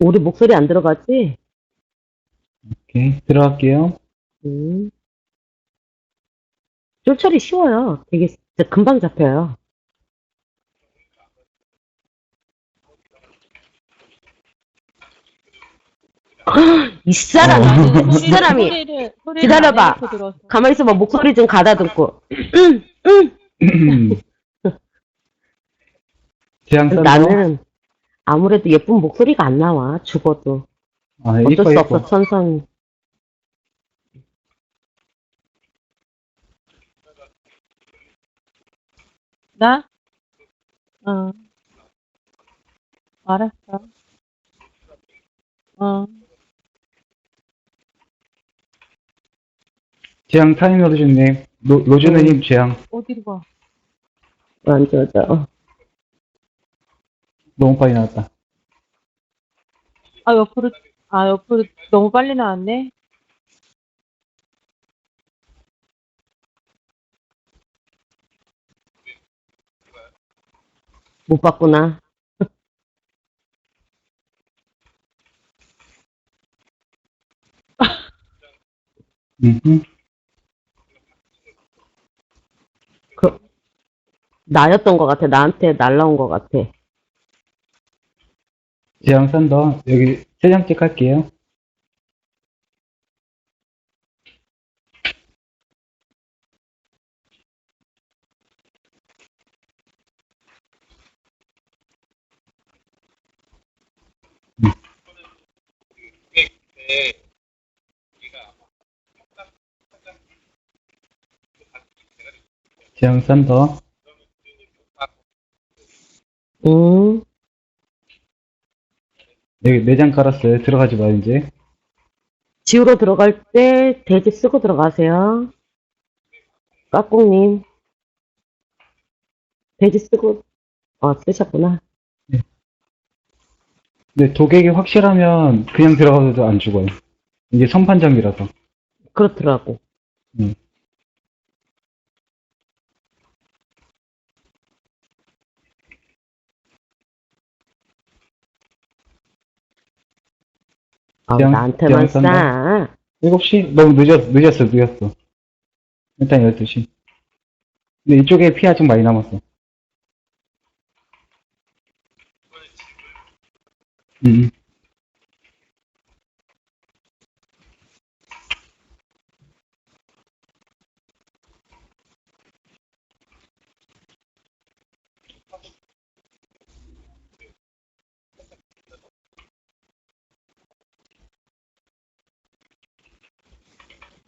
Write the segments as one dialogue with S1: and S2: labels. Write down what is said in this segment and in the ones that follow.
S1: 우리 목소리 안 들어가지?
S2: 오케이. 들어갈게요.
S1: 음. 쫄처리 쉬워요. 되게 진짜 금방 잡혀요. 이 사람,
S2: 어.
S1: 이 사람이
S3: 소리를, 소리를
S1: 기다려봐.
S3: 안.
S1: 가만히 있어봐. 목소리 좀 가다듬고.
S2: 재앙 썬더.
S1: 나는 아무래도 예쁜 목소리가 안 나와. 죽어도.
S2: 아,
S1: 어쩔
S2: 이뻐,
S1: 수
S2: 이뻐.
S1: 없어, 천성이.
S3: 나? 어. 알았어. 어.
S2: 재앙 타임 로즈님. 로, 로즈네님 재앙.
S3: 어디로 가?
S1: 앉아자.
S2: 너무 빨리 나왔다.
S3: 아, 옆으로, 아, 옆으로 너무 빨리 나왔네?
S1: 못 봤구나.
S2: 음,
S1: 그, 나였던 것 같아. 나한테 날라온 것 같아.
S2: 썬더. 여기 세 장째 깔게요. 재앙 썬더.
S1: 음,
S2: 여기 네장 깔았어요. 들어가지 마, 이제.
S1: 지우러 들어갈 때 돼지 쓰고 들어가세요. 까꿍님. 돼지 쓰고, 어, 쓰셨구나.
S2: 근데 도객이 확실하면 그냥 들어가도 안 죽어요. 이게 선판정이라서.
S1: 그렇더라고.
S2: 음.
S1: 아,
S2: 그냥-
S1: 나한테만. 싸.
S2: 7시? 너무 늦었, 늦었어, 늦었어. 일단 12시. 근데 이쪽에 피 아직 많이 남았어. 음.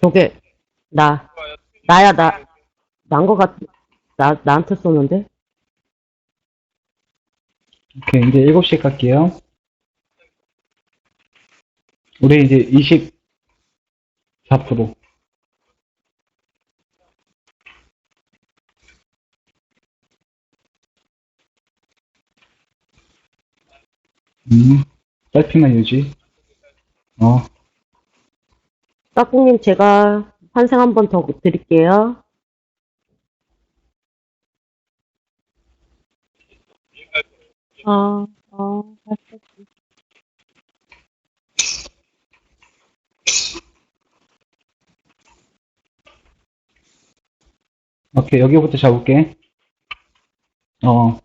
S1: 저게, 나. 나야, 나. 난 거 같, 나, 나한테 쏘는데?
S2: 오케이, 이제 7시에 갈게요. 우리 이제 24%. 음, 짧피만 유지. 어,
S1: 까꿍님, 제가 환생 한 번 더 드릴게요.
S3: 어, 어.
S2: 오케이, 여기부터 잡을게. 어.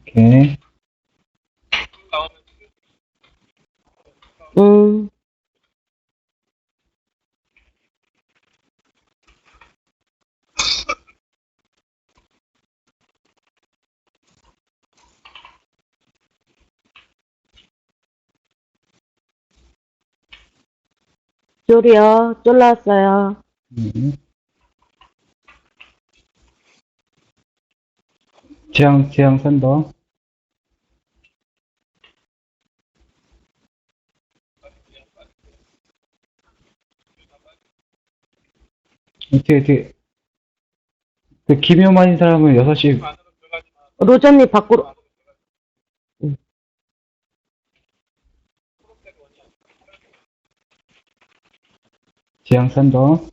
S2: 오케이.
S1: 음, 쫄이요. 쫄 나왔어요.
S2: 음. 재앙, 재앙 샌더. 어떻게, 어떻게. 그, 김효만인 사람은 6시,
S1: 로저님 밖으로,
S2: 지향산도.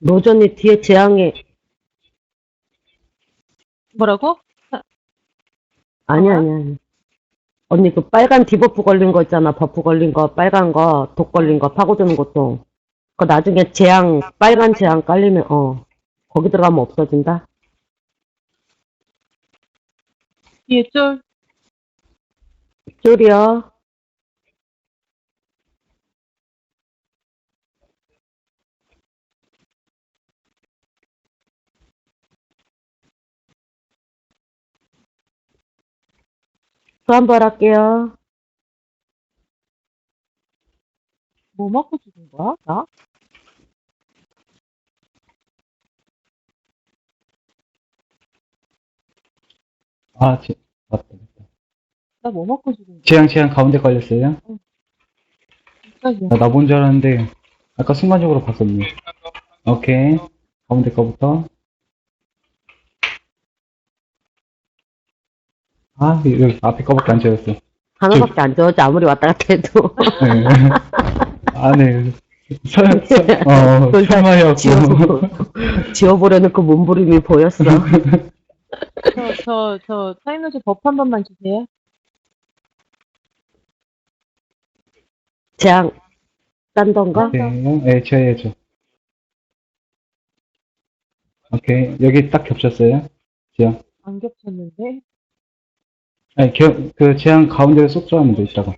S1: 로전이 뒤에 재앙에
S3: 뭐라고?
S1: 아니 아니 아니. 언니 그 빨간 디버프 걸린 거 있잖아. 버프 걸린 거 빨간 거 독 걸린 거 파고드는 것도. 그 나중에 재앙, 빨간 재앙 깔리면, 어. 거기 들어가면 없어진다?
S3: 뒤에 쫄.
S1: 쫄이요. 또 한 번 할게요.
S3: 뭐 먹고 죽은 거야? 나?
S2: 아, 제, 맞다, 맞다.
S3: 나 뭐 먹고 거야?
S2: 재앙, 재앙 가운데 걸렸어요?
S3: 깜짝이야.
S2: 나 나본 줄 알았는데, 아까 순간적으로 봤었네. 오케이. 가운데 거부터. 아, 여기 앞에 거밖에 안 지웠어.
S1: 하나밖에 안 좋아지 아무리 왔다 갔다 해도.
S2: 네. 아, 네. 설, 설, 어, 설마였고.
S1: 지워, 지워보려는 그 몸부림이 보였어.
S3: 저, 저, 저, 타이너즈 버프 한 번만 주세요.
S1: 재앙, 딴던가?
S2: 네, 네, 지어야죠. 오케이. 여기 딱 겹쳤어요. 재앙.
S3: 안 겹쳤는데?
S2: 아니, 겨, 그 재앙 가운데로 쏙 들어가면 돼, 있다가.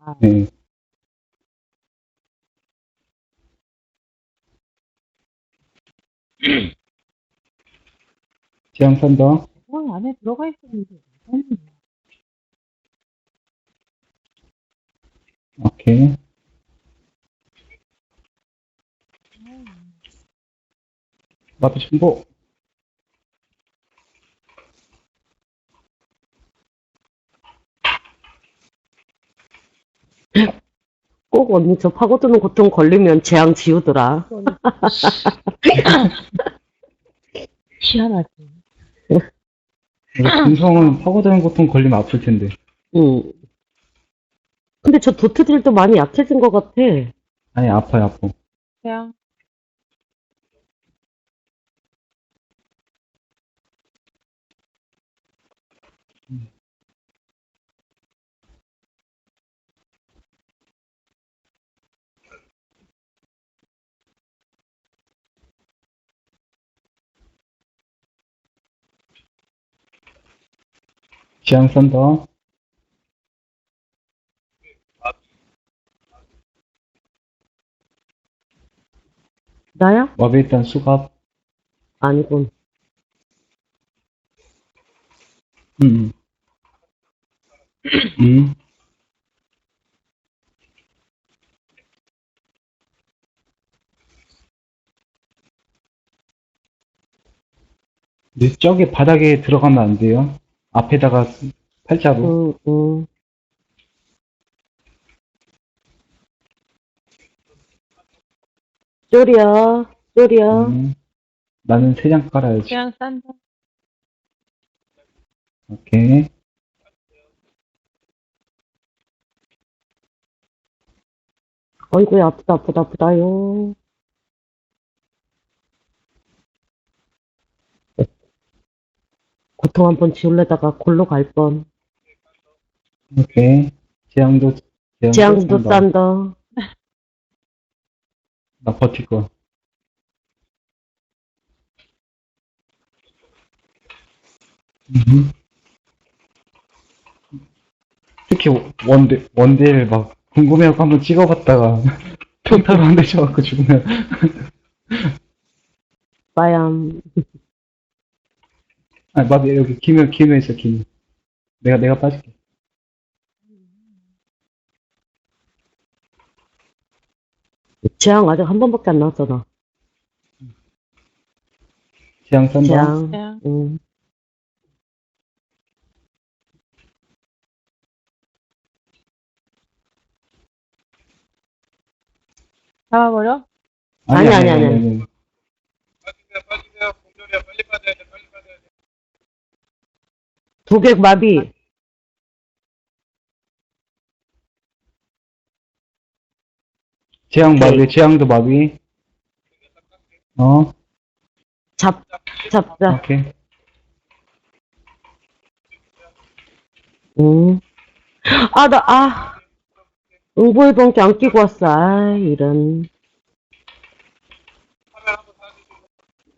S3: 아,
S2: 네. 썬더.
S3: 어, 안에 들어가 있었는데. 아니,
S2: 오케이. 마비 신보.
S1: 꼭 언니 저 파고드는 고통 걸리면 재앙 지우더라.
S3: 희한하지.
S2: 금성은 파고드는 고통 걸리면 아플 텐데.
S1: 응. 근데 저 도트들도 많이 약해진 것 같아.
S2: 아니, 아파요, 아파.
S3: 그냥,
S2: 썬더.
S1: 나야?
S2: 마비 일단 수갑.
S1: 아니군.
S2: 음. 음. 근데 저기 바닥에 들어가면 안 돼요. 앞에다가 팔자로.
S1: 응, 응. 쫄이야, 쫄이야.
S2: 음. 나는 세 장 깔아야지.
S3: 그냥 싼다.
S2: 오케이.
S1: 어이구야, 아프다, 아프다, 아프다요. 고통 한번 지울래다가 골로 갈 뻔.
S2: 오케이. 재앙도, 재앙도,
S1: 재앙도
S2: 싼다.
S1: 싼다.
S2: 나 버틸 거야. 음. 특히 원딜, 원딜 막 궁금해하고 한번 찍어봤다가 평타로 한대 쳐갖고 죽으면
S1: 빠얌.
S2: 아막 여기 기묘 기묘 있어 기묘 내가 내가 빠질게
S1: 재앙 아직 한 번밖에 안 나왔잖아.
S2: 재앙 썬다
S1: 재앙.
S3: 그냥,
S1: 응.
S3: 잡아버려?
S1: 아니, 아니, 아니. 도객 마비.
S2: 재앙 마비
S1: 오케이.
S2: 재앙도 마비 어,
S1: 잡, 잡자.
S2: 오케이.
S1: 응. 아, 나, 아. 응보일번께 안 끼고 왔어. 아, 이런.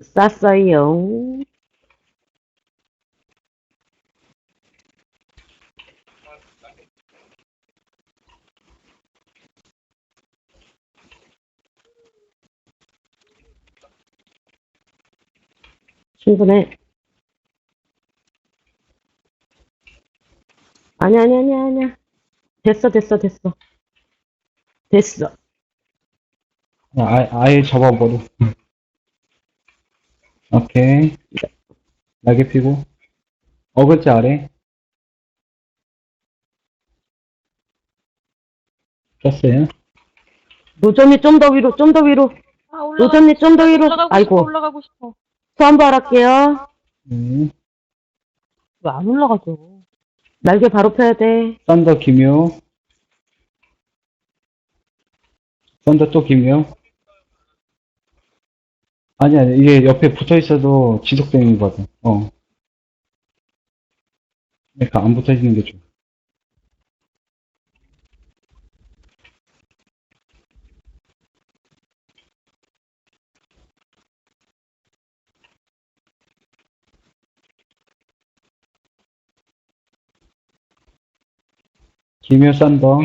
S1: 쌌어요. 충분해. 아니, 아니, 아니, 아니야. 됐어, 됐어, 됐어. 됐어.
S2: 아, 아예, 아예 접어버려. 오케이. 날개 피고. 어글자 아래. 떴어요.
S1: 노점이 좀 더 위로, 좀 더 위로.
S3: 아, 올라가,
S1: 노점이 좀 더 위로.
S3: 올라가고 싶어,
S1: 아이고.
S3: 올라가고 싶어.
S1: 소환발 할게요.
S2: 네.
S3: 왜 안 올라가죠?
S1: 날개 바로 펴야 돼.
S2: 썬더 기묘. 썬더 또 기묘. 아니, 아니, 이게 옆에 붙어 있어도 지속되는 거거든. 어. 그러니까 안 붙어 있는 게 좋아. 썬더.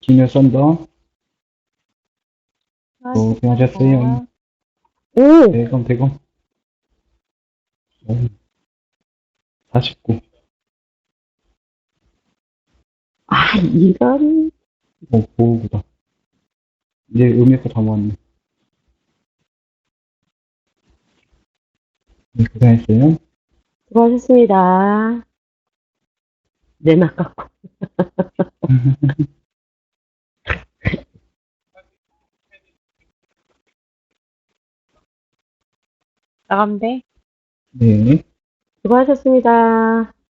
S2: 기묘 썬더. 오, 고생하셨어요.
S1: 오!
S2: 대검, 대검. 오, 49.
S1: 아, 이건.
S2: 오, 보호구다. 이제 의미 거다 모았네. 네, 고생했어요.
S1: 수고하셨습니다. 내 낚았고.
S3: 나가면 돼?
S2: 네.
S1: 수고하셨습니다.